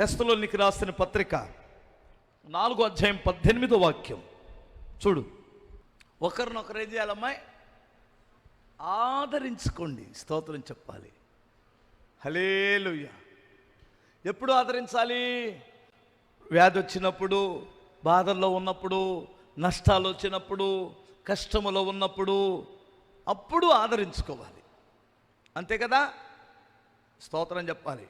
టెస్టులోనికి రాసిన పత్రిక నాలుగో అధ్యాయం పద్దెనిమిదో వాక్యం. చూడు. ఒకరినొకరు ఏం చేయాలమ్మాయి? ఆదరించుకోండి. స్తోత్రం చెప్పాలి. హలేలుయ్య ఎప్పుడు ఆదరించాలి? వ్యాధి వచ్చినప్పుడు బాధల్లో ఉన్నప్పుడు నష్టాలు వచ్చినప్పుడు కష్టములో ఉన్నప్పుడు అప్పుడు ఆదరించుకోవాలి. అంతే కదా? స్తోత్రం చెప్పాలి.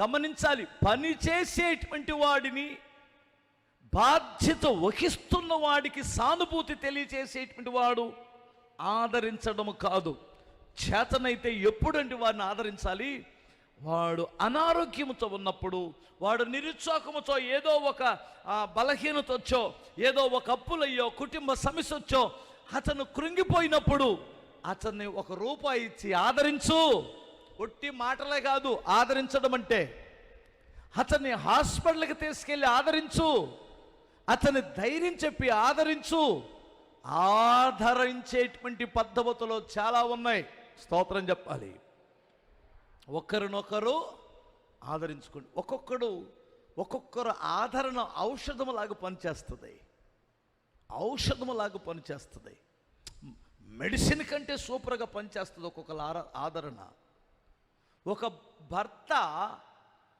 గమనించాలి. పని చేసేటువంటి వాడిని బాధ్యత వహిస్తున్న వాడికి సానుభూతి తెలియచేసేటువంటి వాడు ఆదరించడం కాదు. చేతనైతే ఎప్పుడంటే వాడిని ఆదరించాలి? వాడు అనారోగ్యముతో ఉన్నప్పుడు వాడు నిరుత్సాహముతో ఏదో ఒక బలహీనతొచ్చో బలహీనత వచ్చో ఏదో ఒక అప్పులయ్యో కుటుంబ సమస్య వచ్చో అతను కృంగిపోయినప్పుడు అతన్ని ఒక రూపాయి ఇచ్చి ఆదరించు. ఒట్టి మాటలే కాదు ఆదరించడం అంటే. అతన్ని హాస్పిటల్కి తీసుకెళ్ళి ఆదరించు. అతని ధైర్యం చెప్పి ఆదరించు. ఆదరించేటువంటి పద్ధతులు చాలా ఉన్నాయి. స్తోత్రం చెప్పాలి. ఒకరినొకరు ఆదరించుకోండి. ఒక్కొక్కడు ఒక్కొక్కరు ఆదరణ ఔషధములాగా పనిచేస్తుంది. ఔషధములాగా పనిచేస్తుంది. మెడిసిన్ కంటే సూపర్గా పనిచేస్తుంది ఒక్కొక్కరు ఆదరణ. ఒక భర్త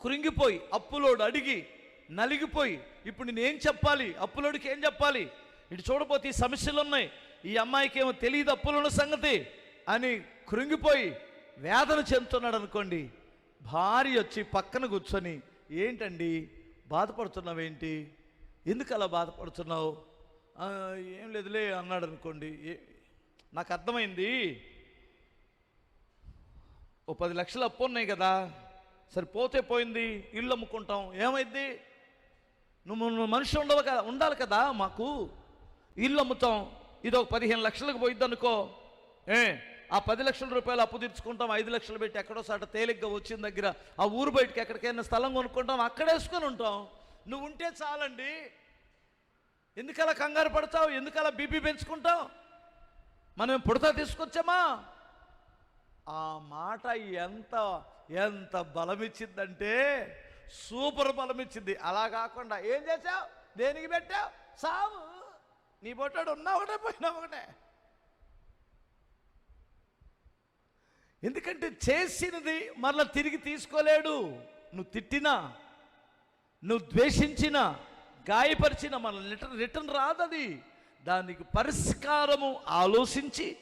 కృంగిపోయి అప్పులోడు అడిగి నలిగిపోయి ఇప్పుడు నేనేం చెప్పాలి? అప్పులోడికి ఏం చెప్పాలి? ఇటు చూడపోతే ఈ సమస్యలు ఉన్నాయి. ఈ అమ్మాయికి ఏమో తెలియదు అప్పులున్న సంగతి అని కృంగిపోయి వేదన చెందుతున్నాడు అనుకోండి. భార్య వచ్చి పక్కన కూర్చొని ఏంటండి? బాధపడుతున్నావేంటి ఎందుకు అలా బాధపడుతున్నావు? ఏం లేదులే అన్నాడు అనుకోండి. "ఏ- నాకు అర్థమైంది. ఓ పది లక్షలు అప్పు ఉన్నాయి కదా. సరే పోతే పోయింది ఇల్లు అమ్ముకుంటాం ఏమైంది నువ్వు నువ్వు మనిషి ఉండవు కదా ఉండాలి కదా మాకు. ఇల్లు అమ్ముతాం ఇది ఒక పదిహేను లక్షలకు పోయిద్ది అనుకో. ఏ ఆ పది లక్షల రూపాయలు అప్పు తీర్చుకుంటాం ఐదు లక్షలు పెట్టి ఎక్కడో సాట తేలిగ్గా వచ్చిన దగ్గర ఆ ఊరు బయటకి ఎక్కడికైనా స్థలం కొనుక్కుంటాం అక్కడే వేసుకొని ఉంటాం. నువ్వు ఉంటే చాలండి. ఎందుకలా కంగారు పడతావు? ఎందుకలా బీపీ పెంచుకుంటావు? మనం పుడతా తీసుకొచ్చామా? ఆ మాట ఎంత ఎంత బలమిచ్చిందంటే సూపర్ బలమిచ్చింది. అలా కాకుండా ఏం చేసావు దేనికి పెట్టావు? సావు. నీ బొట్టాడు ఉన్నా ఒకటే పోయినా ఒకటే. ఎందుకంటే చేసినది మరలా తిరిగి తీసుకోలేడు. నువ్వు తిట్టినా నువ్వు ద్వేషించిన గాయపరిచిన మన రిటర్న్ రిటర్న్ రాదది. దానికి పరిష్కారము ఆలోచించి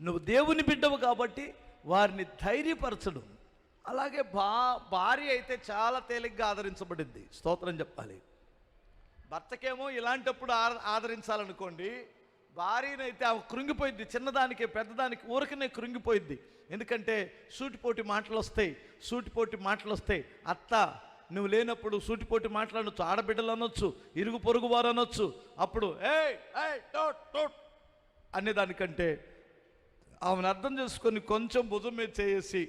నువ్వు దేవుని బిడ్డవు కాబట్టి వారిని ధైర్యపరచడం. అలాగే బా భార్య అయితే చాలా తేలిగ్గా ఆదరించబడింది. స్తోత్రం చెప్పాలి. భర్తకేమో ఇలాంటప్పుడు ఆ- ఆదరించాలనుకోండి భార్యనైతే ఆమె కృంగిపోయింది చిన్నదానికి పెద్దదానికి ఊరికనే కృంగిపోయింది ఎందుకంటే సూటిపోటి మాటలు వస్తాయి సూటిపోటి మాటలు వస్తాయి అత్త నువ్వు లేనప్పుడు సూటిపోటి మాట్లాడచ్చు ఆడబిడ్డలు అనొచ్చు ఇరుగు పొరుగు వారు అనొచ్చు అప్పుడు ఏయ్ ఏయ్ టోట్ టోట్ అనేదానికంటే ఆమెను అర్థం చేసుకొని కొంచెం భుజం మీద చేసి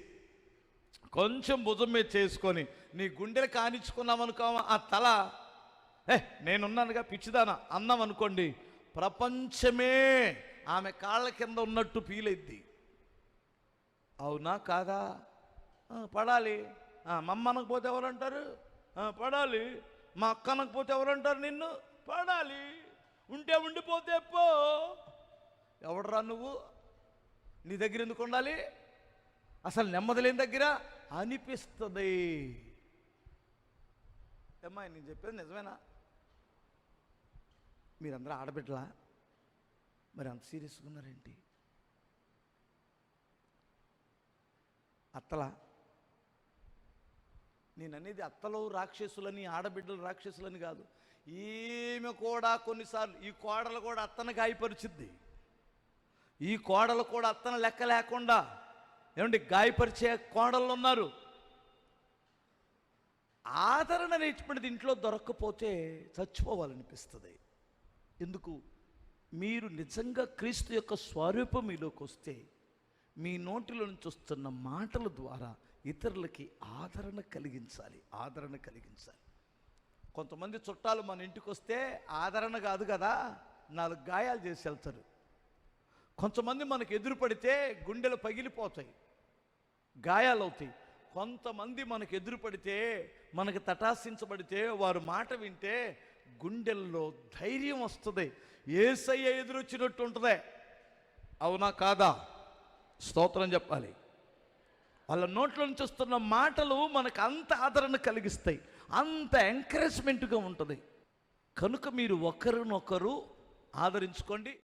కొంచెం భుజం మీద చేసుకొని నీ గుండెలు కానిచ్చుకున్నామనుకో ఆ తల ఏ నేనున్నానుగా పిచ్చిదానా అన్నాం అనుకోండి ప్రపంచమే ఆమె కాళ్ళ కింద ఉన్నట్టు ఫీల్ అయింది అవునా కాదా? పడాలి. మా అమ్మ అనకపోతే ఎవరంటారు? పడాలి. మా అక్క అనకపోతే ఎవరంటారు నిన్ను? పడాలి. ఉంటే ఉండిపోతే పో. ఎవడరా నువ్వు? నీ దగ్గర ఎందుకు ఉండాలి? అసలు నెమ్మది లేని దగ్గర అనిపిస్తుంది. ఏమ్మా నేను చెప్పేది నిజమేనా? మీరందరూ ఆడబిడ్డలా? మరి అంత సీరియస్గా ఉన్నారేంటి? అత్తలా? నేను అనేది అత్తలు రాక్షసులని ఆడబిడ్డలు రాక్షసులని కాదు. ఈమె కూడా కొన్నిసార్లు ఈ కోడలు కూడా అత్తను గాయపరిచిద్ది. ఈ కోడలు కూడా అత్తన లెక్క లేకుండా ఏమండి గాయపరిచే కోడళ్ళు ఉన్నారు. ఆదరణ అనేటువంటిది ఇంట్లో దొరక్కపోతే చచ్చిపోవాలనిపిస్తుంది. ఎందుకు? మీరు నిజంగా క్రీస్తు యొక్క స్వరూపం మీలోకి వస్తే మీ నోటిలో నుంచి వస్తున్న మాటల ద్వారా ఇతరులకి ఆదరణ కలిగించాలి ఆదరణ కలిగించాలి. కొంతమంది చుట్టాలు మన ఇంటికి వస్తే ఆదరణ కాదు కదా నాలుగు గాయాలు చేసి వెళ్తారు. కొంతమంది మనకు ఎదురుపడితే గుండెలు పగిలిపోతాయి గాయాలవుతాయి కొంతమంది మనకు ఎదురుపడితే మనకు తటాసించబడితే వారు మాట వింటే గుండెల్లో ధైర్యం వస్తుంది. ఏసయ్య ఎదురొచ్చినట్టు ఉంటుంది. అవునా కాదా? స్తోత్రం చెప్పాలి. వాళ్ళ నోట్లో నుంచి వస్తున్న మాటలు మనకు అంత ఆదరణ కలిగిస్తాయి. అంత ఎంకరేజ్మెంట్గా ఉంటుంది. కనుక మీరు ఒకరినొకరు ఆదరించుకోండి.